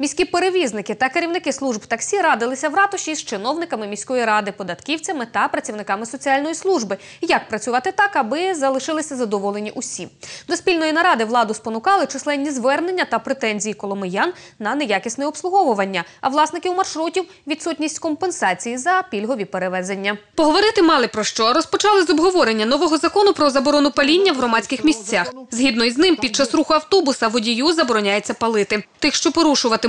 Міські перевізники та керівники служб таксі радилися в ратуші з чиновниками міської ради, податківцями та працівниками соціальної служби. Як працювати так, аби залишилися задоволені усі. До спільної наради владу спонукали численні звернення та претензії коломиян на неякісне обслуговування, а власників маршрутів відсутність компенсації за пільгові перевезення. Поговорити мали про що розпочали з обговорення нового закону про заборону паління в громадських місцях. Згідно із ним, під час руху автобуса водію забороняється палити. Тих, що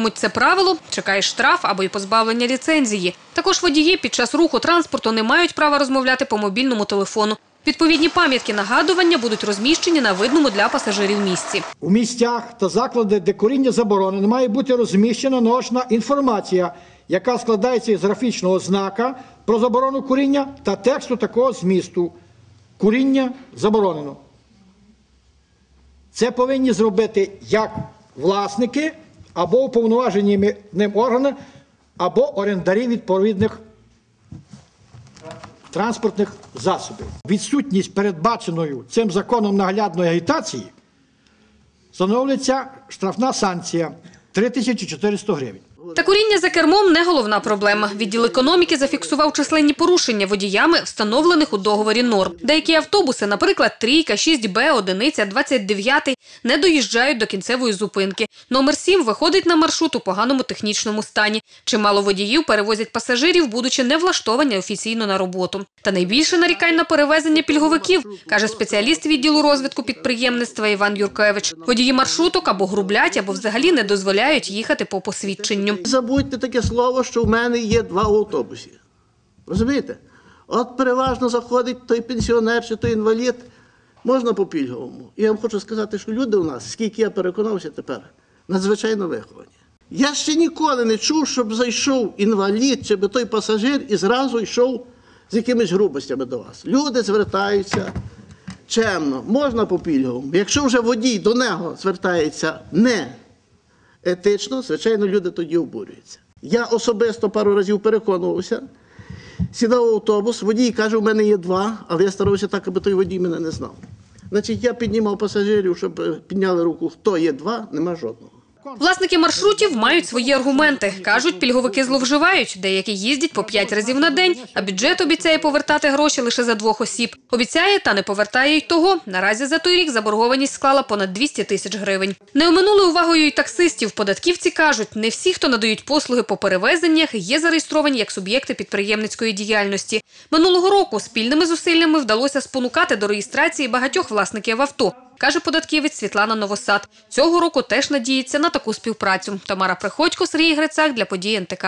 порушуватимуть це правило, чекає штраф або й позбавлення ліцензії. Також водії під час руху транспорту не мають права розмовляти по мобільному телефону. Відповідні пам'ятки нагадування будуть розміщені на видному для пасажирів місці. У місцях та заклади, де коріння заборонено, має бути розміщена наочна інформація, яка складається із графічного знака про заборону куріння та тексту такого змісту. Куріння заборонено. Це повинні зробити як власники або уповноважені ним органи, або орендарі відповідних транспортних засобів. Відсутність передбаченою цим законом наглядної агітації встановлюється штрафна санкція 3400 гривень. Та куріння за кермом не головна проблема. Відділ економіки зафіксував численні порушення водіями, встановлених у договорі норм. Деякі автобуси, наприклад, трійка, 6Б, одиниця, 29, не доїжджають до кінцевої зупинки. Номер 7 виходить на маршрут у поганому технічному стані. Чимало водіїв перевозять пасажирів, будучи не влаштовані офіційно на роботу. Та найбільше нарікань на перевезення пільговиків, каже спеціаліст відділу розвитку підприємництва Іван Юркевич. Водії маршруток або грублять, або взагалі не дозволяють їхати по посвідченню. Забудьте таке слово, що в мене є два автобуси. Розумієте? От переважно заходить той пенсіонер чи той інвалід, можна по пільговому. І я вам хочу сказати, що люди у нас, скільки я переконався тепер, надзвичайно виховані. Я ще ніколи не чув, щоб зайшов інвалід чи би той пасажир і зразу йшов з якимись грубостями до вас. Люди звертаються чемно, можна по пільговому. Якщо вже водій до нього звертається не етично, звичайно, люди тоді обурюються. Я особисто пару разів переконувався, сідав в автобус, водій каже, у мене є два, але я старався так, аби той водій мене не знав. Значить, я піднімав пасажирів, щоб е, підняли руку, хто є два, нема жодного. Власники маршрутів мають свої аргументи. Кажуть, пільговики зловживають. Деякі їздять по п'ять разів на день, а бюджет обіцяє повертати гроші лише за двох осіб. Обіцяє та не повертає й того. Наразі за той рік заборгованість склала понад 200 тисяч гривень. Не оминули увагою й таксистів. Податківці кажуть, не всі, хто надають послуги по перевезеннях, є зареєстровані як суб'єкти підприємницької діяльності. Минулого року спільними зусиллями вдалося спонукати до реєстрації багатьох власників авто. Каже податківець Світлана Новосад. Цього року теж надіється на таку співпрацю. Тамара Приходько, Сергій Грицак для події НТК.